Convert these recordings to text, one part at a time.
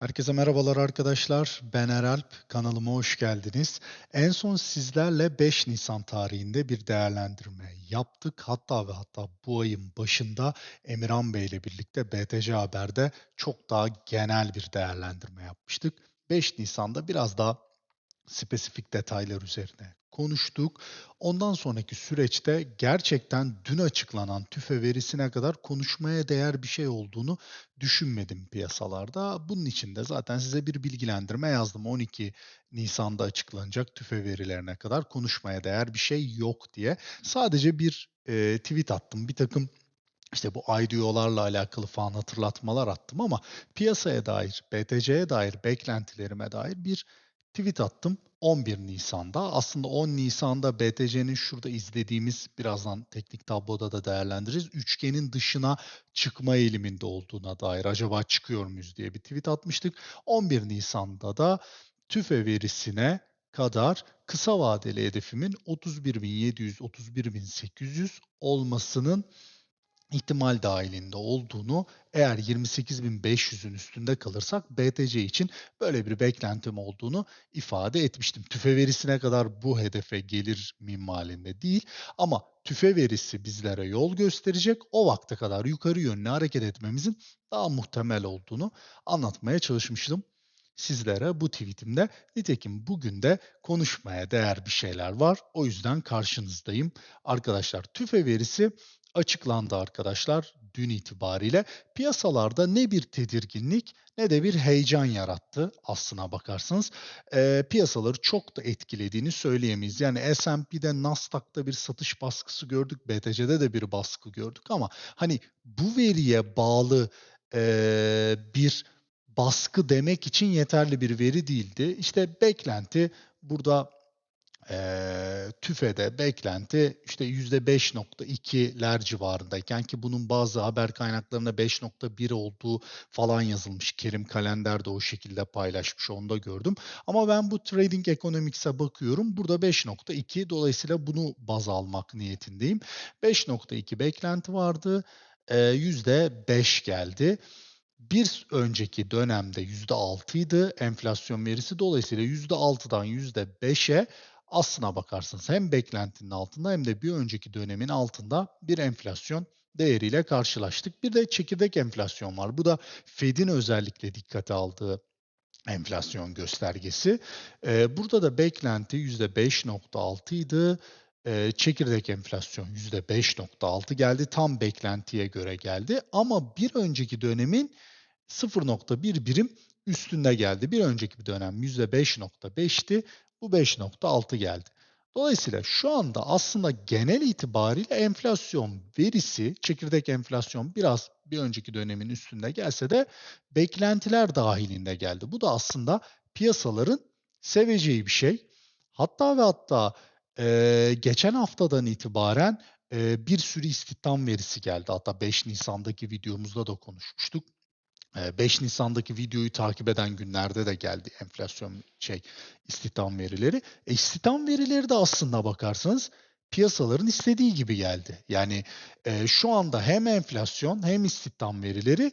Herkese merhabalar arkadaşlar. Ben Eralp. Kanalıma hoş geldiniz. En son sizlerle 5 Nisan tarihinde bir değerlendirme yaptık. Hatta ve hatta bu ayın başında Emirhan Bey ile birlikte BTC Haber'de çok daha genel bir değerlendirme yapmıştık. 5 Nisan'da biraz daha spesifik detaylar üzerine konuştuk. Ondan sonraki süreçte gerçekten dün açıklanan tüfe verisine kadar konuşmaya değer bir şey olduğunu düşünmedim piyasalarda. Bunun için de zaten size bir bilgilendirme yazdım. 12 Nisan'da açıklanacak tüfe verilerine kadar konuşmaya değer bir şey yok diye. Sadece bir e, tweet attım. Bir takım işte bu IDO'larla alakalı falan hatırlatmalar attım ama piyasaya dair, BTC'ye dair beklentilerime dair bir tweet attım 11 Nisan'da. Aslında 10 Nisan'da BTC'nin şurada izlediğimiz birazdan teknik tabloda da değerlendireceğiz. Üçgenin dışına çıkma eğiliminde olduğuna dair acaba çıkıyor muyuz diye bir tweet atmıştık. 11 Nisan'da da tüfe verisine kadar kısa vadeli hedefimin 31.700-31.800 olmasının ihtimal dahilinde olduğunu eğer 28.500'ün üstünde kalırsak BTC için böyle bir beklentim olduğunu ifade etmiştim. Tüfe verisine kadar bu hedefe gelir minvalinde değil ama tüfe verisi bizlere yol gösterecek. O vakte kadar yukarı yönlü hareket etmemizin daha muhtemel olduğunu anlatmaya çalışmıştım sizlere bu tweetimde. Nitekim bugün de konuşmaya değer bir şeyler var. O yüzden karşınızdayım. Arkadaşlar tüfe verisi açıklandı arkadaşlar dün itibariyle. Piyasalarda ne bir tedirginlik ne de bir heyecan yarattı aslına bakarsanız. E, piyasaları çok da etkilediğini söyleyemeyiz. Yani S&P'de Nasdaq'ta bir satış baskısı gördük, BTC'de de bir baskı gördük ama hani bu veriye bağlı e, bir baskı demek için yeterli bir veri değildi. İşte beklenti burada e, TÜFE'de beklenti işte %5.2'ler civarındayken ki bunun bazı haber kaynaklarında 5.1 olduğu falan yazılmış. Kerim Kalender de o şekilde paylaşmış onu da gördüm. Ama ben bu Trading Economics'e bakıyorum. Burada 5.2 dolayısıyla bunu baz almak niyetindeyim. 5.2 beklenti vardı. E, %5 geldi. Bir önceki dönemde %6 idi enflasyon verisi. Dolayısıyla %6'dan %5'e aslına bakarsanız hem beklentinin altında hem de bir önceki dönemin altında bir enflasyon değeriyle karşılaştık. Bir de çekirdek enflasyon var. Bu da Fed'in özellikle dikkate aldığı enflasyon göstergesi. Ee, burada da beklenti %5.6 idi. Ee, çekirdek enflasyon %5.6 geldi. Tam beklentiye göre geldi. Ama bir önceki dönemin 0.1 birim üstünde geldi. Bir önceki bir dönem %5.5'ti. Bu 5.6 geldi. Dolayısıyla şu anda aslında genel itibariyle enflasyon verisi, çekirdek enflasyon biraz bir önceki dönemin üstünde gelse de beklentiler dahilinde geldi. Bu da aslında piyasaların seveceği bir şey. Hatta ve hatta e, geçen haftadan itibaren e, bir sürü istihdam verisi geldi. Hatta 5 Nisan'daki videomuzda da konuşmuştuk. 5 Nisan'daki videoyu takip eden günlerde de geldi enflasyon şey istihdam verileri. E, istihdam verileri de aslında bakarsanız piyasaların istediği gibi geldi. Yani e, şu anda hem enflasyon hem istihdam verileri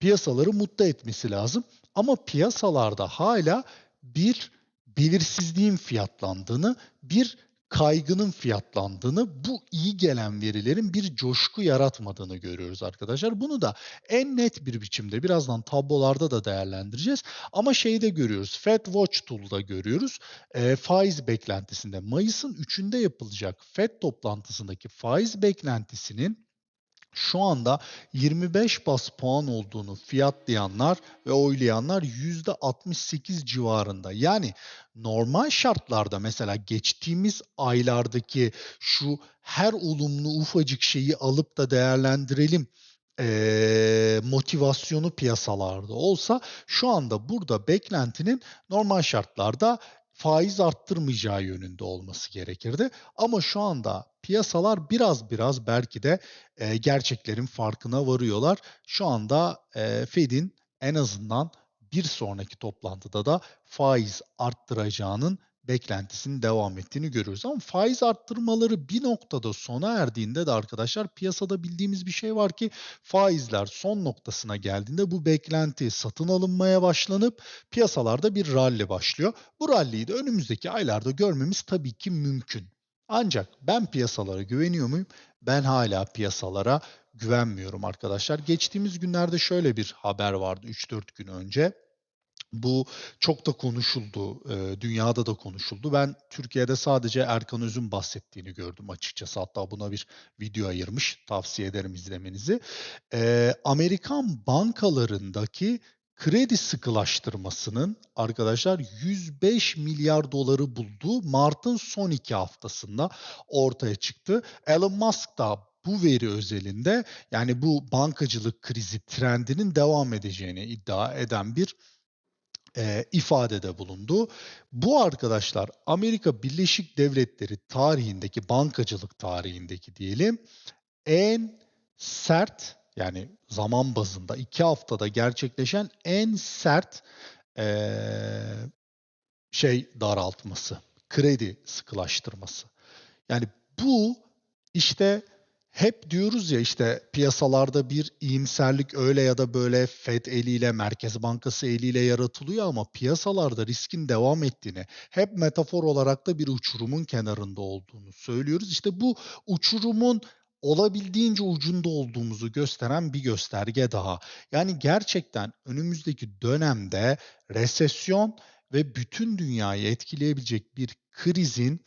piyasaları mutlu etmesi lazım. Ama piyasalarda hala bir belirsizliğin fiyatlandığını, bir kaygının fiyatlandığını, bu iyi gelen verilerin bir coşku yaratmadığını görüyoruz arkadaşlar. Bunu da en net bir biçimde birazdan tablolarda da değerlendireceğiz. Ama şeyi de görüyoruz. Fed Watch Tool'da görüyoruz. E, faiz beklentisinde Mayıs'ın 3'ünde yapılacak Fed toplantısındaki faiz beklentisinin şu anda 25 bas puan olduğunu fiyatlayanlar ve oylayanlar %68 civarında. Yani normal şartlarda mesela geçtiğimiz aylardaki şu her olumlu ufacık şeyi alıp da değerlendirelim e, motivasyonu piyasalarda olsa şu anda burada beklentinin normal şartlarda faiz arttırmayacağı yönünde olması gerekirdi. Ama şu anda piyasalar biraz biraz belki de e, gerçeklerin farkına varıyorlar. Şu anda e, Fed'in en azından bir sonraki toplantıda da faiz arttıracağının beklentisinin devam ettiğini görüyoruz. Ama faiz arttırmaları bir noktada sona erdiğinde de arkadaşlar piyasada bildiğimiz bir şey var ki faizler son noktasına geldiğinde bu beklenti satın alınmaya başlanıp piyasalarda bir rally başlıyor. Bu rally'yi de önümüzdeki aylarda görmemiz tabii ki mümkün. Ancak ben piyasalara güveniyor muyum? Ben hala piyasalara güvenmiyorum arkadaşlar. Geçtiğimiz günlerde şöyle bir haber vardı 3-4 gün önce. Bu çok da konuşuldu, eee, dünyada da konuşuldu. Ben Türkiye'de sadece Erkan Öz'ün bahsettiğini gördüm açıkçası. Hatta buna bir video ayırmış. Tavsiye ederim izlemenizi. Eee, Amerikan bankalarındaki kredi sıkılaştırmasının arkadaşlar 105 milyar doları bulduğu Mart'ın son iki haftasında ortaya çıktı. Elon Musk da bu veri özelinde yani bu bankacılık krizi trendinin devam edeceğini iddia eden bir e, ifadede bulundu. Bu arkadaşlar Amerika Birleşik Devletleri tarihindeki bankacılık tarihindeki diyelim en sert yani zaman bazında iki haftada gerçekleşen en sert e, şey daraltması, kredi sıkılaştırması. Yani bu işte hep diyoruz ya işte piyasalarda bir iyimserlik öyle ya da böyle Fed eliyle, Merkez Bankası eliyle yaratılıyor ama piyasalarda riskin devam ettiğini, hep metafor olarak da bir uçurumun kenarında olduğunu söylüyoruz. İşte bu uçurumun olabildiğince ucunda olduğumuzu gösteren bir gösterge daha. Yani gerçekten önümüzdeki dönemde resesyon ve bütün dünyayı etkileyebilecek bir krizin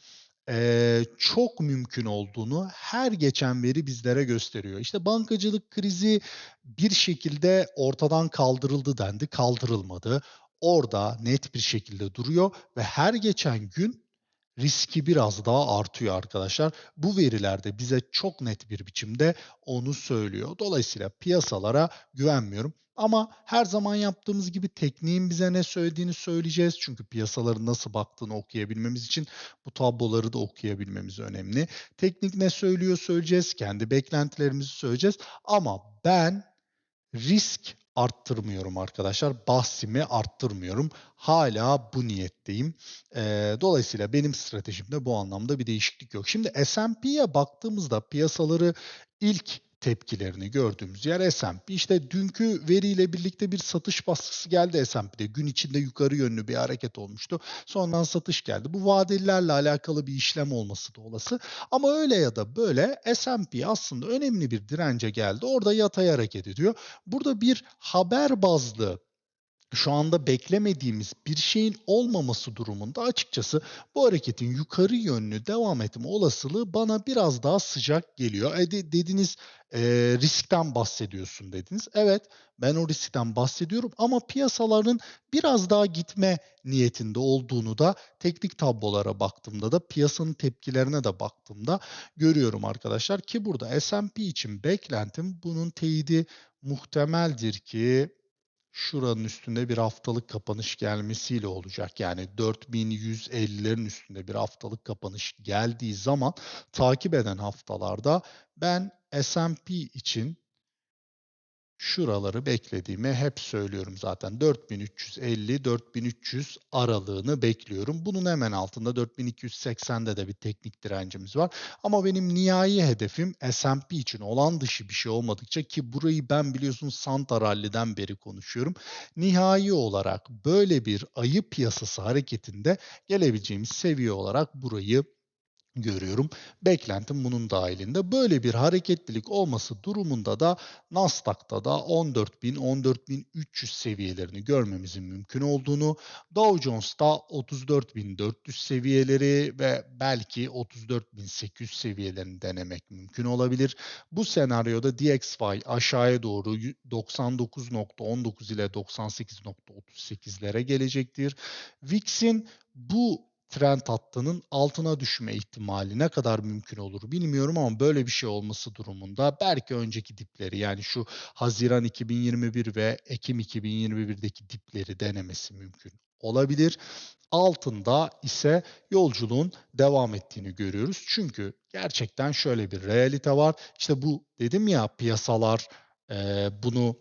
eee, çok mümkün olduğunu her geçen veri bizlere gösteriyor. İşte bankacılık krizi bir şekilde ortadan kaldırıldı dendi, kaldırılmadı. Orada net bir şekilde duruyor ve her geçen gün riski biraz daha artıyor arkadaşlar. Bu veriler de bize çok net bir biçimde onu söylüyor. Dolayısıyla piyasalara güvenmiyorum. Ama her zaman yaptığımız gibi tekniğin bize ne söylediğini söyleyeceğiz. Çünkü piyasaların nasıl baktığını okuyabilmemiz için bu tabloları da okuyabilmemiz önemli. Teknik ne söylüyor söyleyeceğiz. Kendi beklentilerimizi söyleyeceğiz. Ama ben risk arttırmıyorum arkadaşlar. Bahsimi arttırmıyorum. Hala bu niyetteyim. Eee, dolayısıyla benim stratejimde bu anlamda bir değişiklik yok. Şimdi S&P'ye baktığımızda piyasaları ilk tepkilerini gördüğümüz yer S&P. İşte dünkü veriyle birlikte bir satış baskısı geldi S&P'de. Gün içinde yukarı yönlü bir hareket olmuştu. Sonradan satış geldi. Bu vadelilerle alakalı bir işlem olması da olası. Ama öyle ya da böyle S&P aslında önemli bir dirence geldi. Orada yatay hareket ediyor. Burada bir haber bazlı şu anda beklemediğimiz bir şeyin olmaması durumunda açıkçası bu hareketin yukarı yönlü devam etme olasılığı bana biraz daha sıcak geliyor. E de, dediniz e, riskten bahsediyorsun dediniz. Evet ben o riskten bahsediyorum ama piyasaların biraz daha gitme niyetinde olduğunu da teknik tablolara baktığımda da piyasanın tepkilerine de baktığımda görüyorum arkadaşlar ki burada S&P için beklentim bunun teyidi muhtemeldir ki şuranın üstünde bir haftalık kapanış gelmesiyle olacak. Yani 4150'lerin üstünde bir haftalık kapanış geldiği zaman takip eden haftalarda ben S&P için şuraları beklediğimi hep söylüyorum zaten. 4350-4300 aralığını bekliyorum. Bunun hemen altında 4280'de de bir teknik direncimiz var. Ama benim nihai hedefim S&P için olan dışı bir şey olmadıkça ki burayı ben biliyorsunuz Santa Rally'den beri konuşuyorum. Nihai olarak böyle bir ayı piyasası hareketinde gelebileceğimiz seviye olarak burayı görüyorum. Beklentim bunun dahilinde. Böyle bir hareketlilik olması durumunda da Nasdaq'ta da 14.000-14.300 seviyelerini görmemizin mümkün olduğunu, Dow Jones'ta 34.400 seviyeleri ve belki 34.800 seviyelerini denemek mümkün olabilir. Bu senaryoda DXY aşağıya doğru 99.19 ile 98.38'lere gelecektir. VIX'in bu trend hattının altına düşme ihtimali ne kadar mümkün olur bilmiyorum ama böyle bir şey olması durumunda belki önceki dipleri yani şu Haziran 2021 ve Ekim 2021'deki dipleri denemesi mümkün olabilir. Altında ise yolculuğun devam ettiğini görüyoruz. Çünkü gerçekten şöyle bir realite var. İşte bu dedim ya piyasalar e, bunu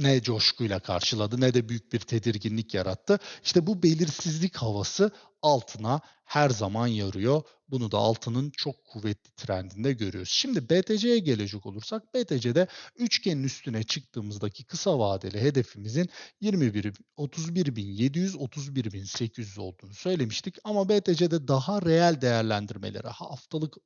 ne coşkuyla karşıladı ne de büyük bir tedirginlik yarattı. İşte bu belirsizlik havası altına her zaman yarıyor. Bunu da altının çok kuvvetli trendinde görüyoruz. Şimdi BTC'ye gelecek olursak BTC'de üçgenin üstüne çıktığımızdaki kısa vadeli hedefimizin 21 31.700 31.800 olduğunu söylemiştik ama BTC'de daha reel değerlendirmeleri haftalık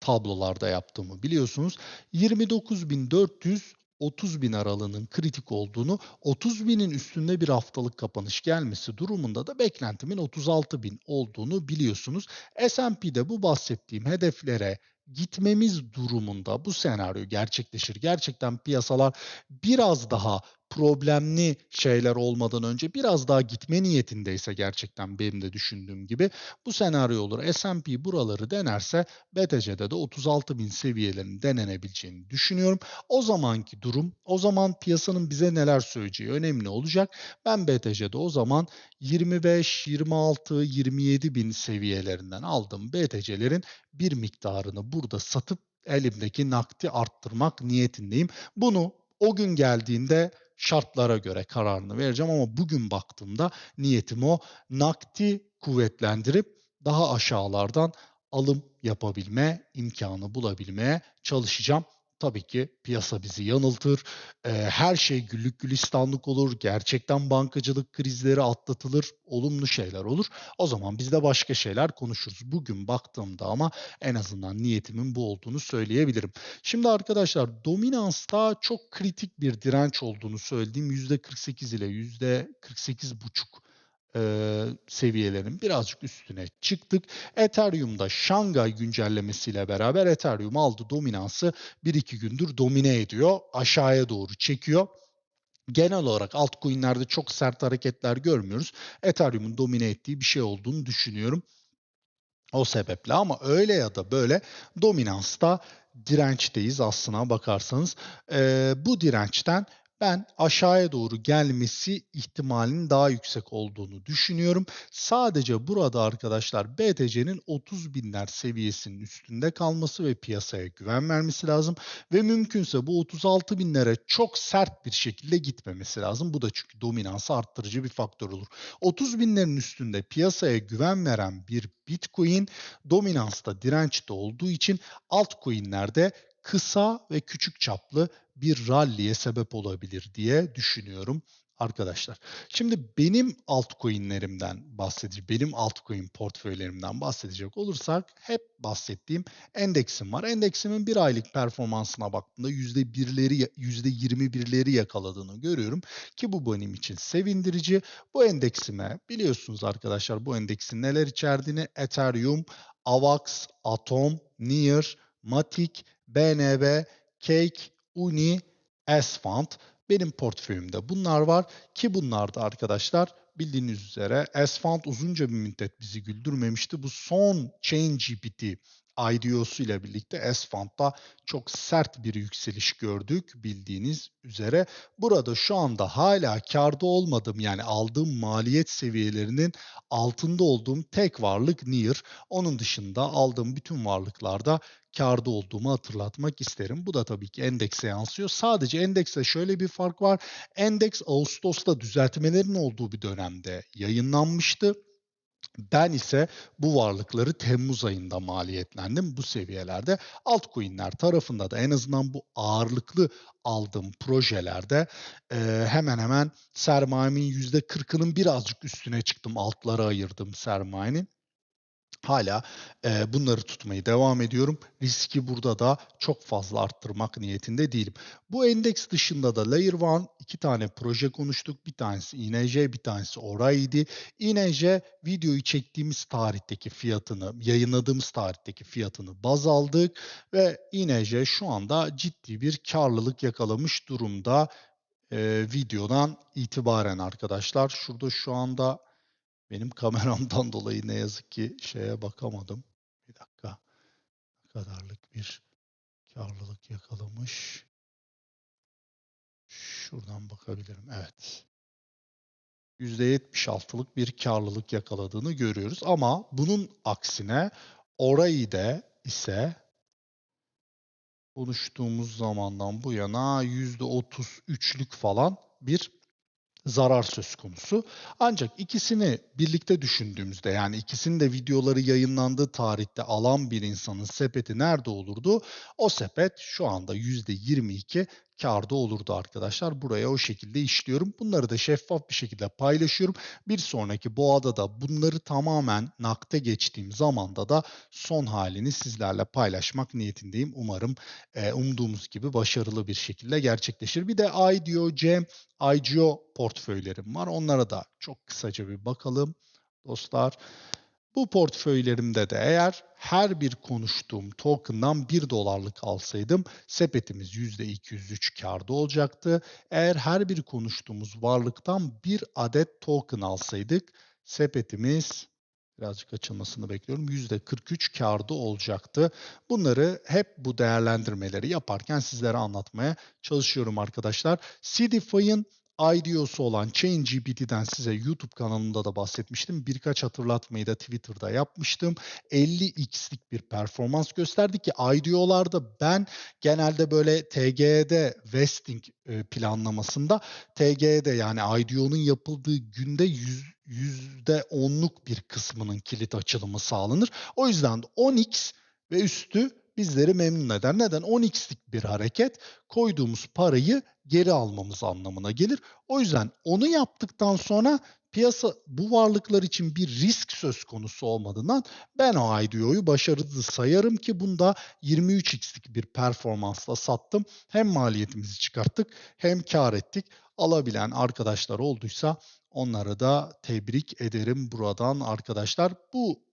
tablolarda yaptığımı biliyorsunuz. 29.400 30 bin aralığının kritik olduğunu, 30 binin üstünde bir haftalık kapanış gelmesi durumunda da beklentimin 36 bin olduğunu biliyorsunuz. S&P'de bu bahsettiğim hedeflere gitmemiz durumunda bu senaryo gerçekleşir. Gerçekten piyasalar biraz daha problemli şeyler olmadan önce biraz daha gitme niyetindeyse gerçekten benim de düşündüğüm gibi bu senaryo olur. S&P buraları denerse BTC'de de 36 bin seviyelerinin denenebileceğini düşünüyorum. O zamanki durum, o zaman piyasanın bize neler söyleyeceği önemli olacak. Ben BTC'de o zaman 25, 26, 27 bin seviyelerinden aldığım BTC'lerin bir miktarını burada satıp elimdeki nakdi arttırmak niyetindeyim. Bunu o gün geldiğinde şartlara göre kararını vereceğim ama bugün baktığımda niyetim o nakdi kuvvetlendirip daha aşağılardan alım yapabilme imkanı bulabilmeye çalışacağım. Tabii ki piyasa bizi yanıltır. Ee, her şey güllük gülistanlık olur. Gerçekten bankacılık krizleri atlatılır. Olumlu şeyler olur. O zaman biz de başka şeyler konuşuruz. Bugün baktığımda ama en azından niyetimin bu olduğunu söyleyebilirim. Şimdi arkadaşlar dominansta çok kritik bir direnç olduğunu söylediğim %48 ile %48,5 e, seviyelerin birazcık üstüne çıktık. Ethereum'da Şangay güncellemesiyle beraber Ethereum aldı dominansı 1-2 gündür domine ediyor. Aşağıya doğru çekiyor. Genel olarak altcoin'lerde çok sert hareketler görmüyoruz. Ethereum'un domine ettiği bir şey olduğunu düşünüyorum. O sebeple ama öyle ya da böyle dominansta dirençteyiz aslına bakarsanız. Ee, bu dirençten ben aşağıya doğru gelmesi ihtimalinin daha yüksek olduğunu düşünüyorum. Sadece burada arkadaşlar BTC'nin 30 binler seviyesinin üstünde kalması ve piyasaya güven vermesi lazım. Ve mümkünse bu 36 binlere çok sert bir şekilde gitmemesi lazım. Bu da çünkü dominansı arttırıcı bir faktör olur. 30 binlerin üstünde piyasaya güven veren bir Bitcoin dominansta dirençte olduğu için altcoin'lerde kısa ve küçük çaplı bir ralliye sebep olabilir diye düşünüyorum arkadaşlar. Şimdi benim altcoin'lerimden bahsedecek, benim altcoin portföylerimden bahsedecek olursak hep bahsettiğim endeksim var. Endeksimin bir aylık performansına baktığımda %1'leri, %21'leri yakaladığını görüyorum ki bu benim için sevindirici. Bu endeksime biliyorsunuz arkadaşlar bu endeksin neler içerdiğini Ethereum, AVAX, Atom, Near, Matic, BNB, Cake, Uni, S-Fund. Benim portföyümde bunlar var ki bunlar da arkadaşlar bildiğiniz üzere S-Fund uzunca bir müddet bizi güldürmemişti. Bu son ChainGPT IDO'su ile birlikte S-Fund'da çok sert bir yükseliş gördük bildiğiniz üzere. Burada şu anda hala karda olmadım yani aldığım maliyet seviyelerinin altında olduğum tek varlık Near. Onun dışında aldığım bütün varlıklarda karda olduğumu hatırlatmak isterim. Bu da tabii ki endekse yansıyor. Sadece endekse şöyle bir fark var. Endeks Ağustos'ta düzeltmelerin olduğu bir dönemde yayınlanmıştı. Ben ise bu varlıkları Temmuz ayında maliyetlendim bu seviyelerde. Altcoin'ler tarafında da en azından bu ağırlıklı aldığım projelerde e, hemen hemen sermayemin %40'ının birazcık üstüne çıktım. Altlara ayırdım sermayenin. Hala e, bunları tutmayı devam ediyorum. Riski burada da çok fazla arttırmak niyetinde değilim. Bu endeks dışında da Layer One iki tane proje konuştuk. Bir tanesi INJ, bir tanesi Oray'di. INJ videoyu çektiğimiz tarihteki fiyatını, yayınladığımız tarihteki fiyatını baz aldık ve INJ şu anda ciddi bir karlılık yakalamış durumda e, videodan itibaren arkadaşlar. Şurada şu anda benim kameramdan dolayı ne yazık ki şeye bakamadım. Bir dakika. Ne kadarlık bir karlılık yakalamış. Şuradan bakabilirim. Evet. %76'lık bir karlılık yakaladığını görüyoruz. Ama bunun aksine orayı da ise konuştuğumuz zamandan bu yana %33'lük falan bir zarar söz konusu. Ancak ikisini birlikte düşündüğümüzde yani ikisinin de videoları yayınlandığı tarihte alan bir insanın sepeti nerede olurdu? O sepet şu anda %22 karda olurdu arkadaşlar. Buraya o şekilde işliyorum. Bunları da şeffaf bir şekilde paylaşıyorum. Bir sonraki boğada da bunları tamamen nakde geçtiğim zamanda da son halini sizlerle paylaşmak niyetindeyim. Umarım e, umduğumuz gibi başarılı bir şekilde gerçekleşir. Bir de IDO, Cem, IGO portföylerim var. Onlara da çok kısaca bir bakalım dostlar. Bu portföylerimde de eğer her bir konuştuğum token'dan 1 dolarlık alsaydım sepetimiz %203 karda olacaktı. Eğer her bir konuştuğumuz varlıktan bir adet token alsaydık sepetimiz birazcık açılmasını bekliyorum. %43 karda olacaktı. Bunları hep bu değerlendirmeleri yaparken sizlere anlatmaya çalışıyorum arkadaşlar. CDFI'ın IDO'su olan ChainGPT'den size YouTube kanalımda da bahsetmiştim. Birkaç hatırlatmayı da Twitter'da yapmıştım. 50x'lik bir performans gösterdi ki IDO'larda ben genelde böyle TG'de vesting e, planlamasında TG'de yani IDO'nun yapıldığı günde 100 %10'luk bir kısmının kilit açılımı sağlanır. O yüzden 10x ve üstü bizleri memnun eder. Neden? 10x'lik bir hareket koyduğumuz parayı geri almamız anlamına gelir. O yüzden onu yaptıktan sonra piyasa bu varlıklar için bir risk söz konusu olmadığından ben o IDO'yu başarılı sayarım ki bunda 23x'lik bir performansla sattım. Hem maliyetimizi çıkarttık hem kar ettik. Alabilen arkadaşlar olduysa onları da tebrik ederim buradan arkadaşlar. Bu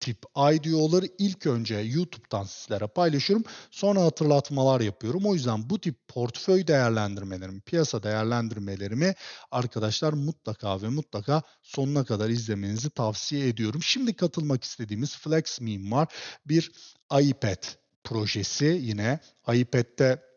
tip IDO'ları ilk önce YouTube'dan sizlere paylaşıyorum. Sonra hatırlatmalar yapıyorum. O yüzden bu tip portföy değerlendirmelerimi, piyasa değerlendirmelerimi arkadaşlar mutlaka ve mutlaka sonuna kadar izlemenizi tavsiye ediyorum. Şimdi katılmak istediğimiz Flex Meme var. Bir iPad projesi yine. iPad'de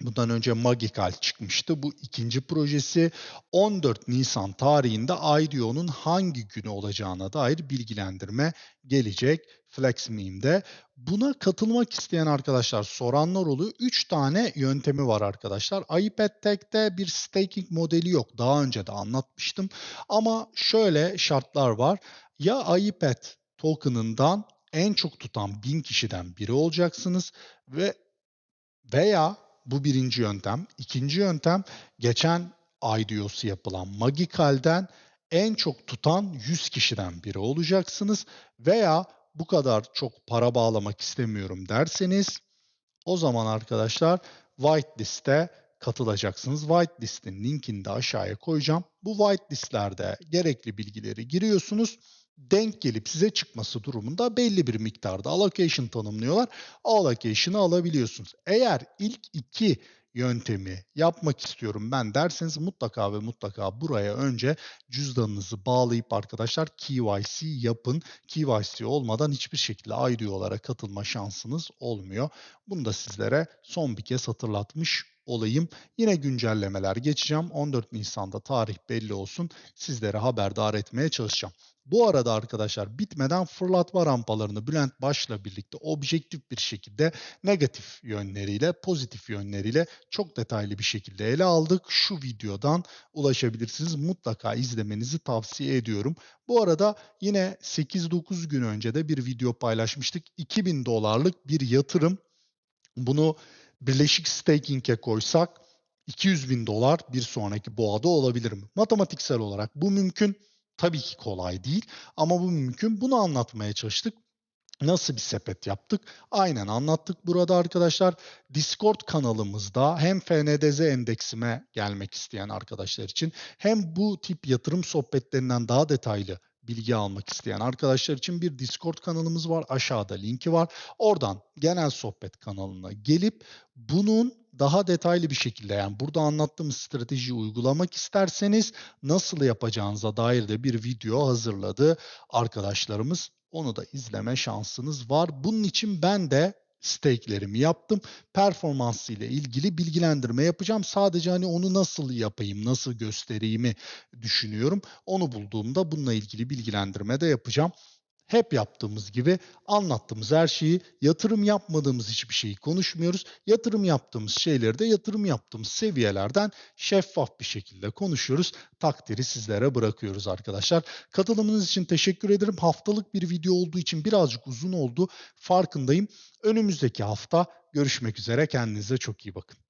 Bundan önce Magical çıkmıştı. Bu ikinci projesi 14 Nisan tarihinde IDO'nun hangi günü olacağına dair bilgilendirme gelecek FlexMeme'de. Buna katılmak isteyen arkadaşlar soranlar oluyor. 3 tane yöntemi var arkadaşlar. iPad Tech'te bir staking modeli yok. Daha önce de anlatmıştım. Ama şöyle şartlar var. Ya iPad token'ından en çok tutan 1000 kişiden biri olacaksınız ve veya bu birinci yöntem. İkinci yöntem geçen IDO'su yapılan Magical'den en çok tutan 100 kişiden biri olacaksınız veya bu kadar çok para bağlamak istemiyorum derseniz o zaman arkadaşlar whitelist'e katılacaksınız. Whitelist'in linkini de aşağıya koyacağım. Bu whitelistlerde gerekli bilgileri giriyorsunuz denk gelip size çıkması durumunda belli bir miktarda allocation tanımlıyorlar. Allocation'ı alabiliyorsunuz. Eğer ilk iki yöntemi yapmak istiyorum ben derseniz mutlaka ve mutlaka buraya önce cüzdanınızı bağlayıp arkadaşlar KYC yapın. KYC olmadan hiçbir şekilde IDO'lara katılma şansınız olmuyor. Bunu da sizlere son bir kez hatırlatmış olayım. Yine güncellemeler geçeceğim. 14 Nisan'da tarih belli olsun. Sizlere haberdar etmeye çalışacağım. Bu arada arkadaşlar bitmeden fırlatma rampalarını Bülent Baş'la birlikte objektif bir şekilde negatif yönleriyle, pozitif yönleriyle çok detaylı bir şekilde ele aldık. Şu videodan ulaşabilirsiniz. Mutlaka izlemenizi tavsiye ediyorum. Bu arada yine 8-9 gün önce de bir video paylaşmıştık. 2000 dolarlık bir yatırım. Bunu Birleşik Staking'e koysak 200 bin dolar bir sonraki boğada olabilir mi? Matematiksel olarak bu mümkün. Tabii ki kolay değil ama bu mümkün. Bunu anlatmaya çalıştık. Nasıl bir sepet yaptık? Aynen anlattık burada arkadaşlar. Discord kanalımızda hem FNDZ endeksime gelmek isteyen arkadaşlar için hem bu tip yatırım sohbetlerinden daha detaylı bilgi almak isteyen arkadaşlar için bir Discord kanalımız var. Aşağıda linki var. Oradan genel sohbet kanalına gelip bunun daha detaylı bir şekilde yani burada anlattığımız stratejiyi uygulamak isterseniz nasıl yapacağınıza dair de bir video hazırladı arkadaşlarımız. Onu da izleme şansınız var. Bunun için ben de stake'lerimi yaptım. Performansı ile ilgili bilgilendirme yapacağım. Sadece hani onu nasıl yapayım, nasıl göstereyimi düşünüyorum. Onu bulduğumda bununla ilgili bilgilendirme de yapacağım. Hep yaptığımız gibi anlattığımız her şeyi, yatırım yapmadığımız hiçbir şeyi konuşmuyoruz. Yatırım yaptığımız şeyleri de yatırım yaptığımız seviyelerden şeffaf bir şekilde konuşuyoruz. Takdiri sizlere bırakıyoruz arkadaşlar. Katılımınız için teşekkür ederim. Haftalık bir video olduğu için birazcık uzun oldu. Farkındayım. Önümüzdeki hafta görüşmek üzere. Kendinize çok iyi bakın.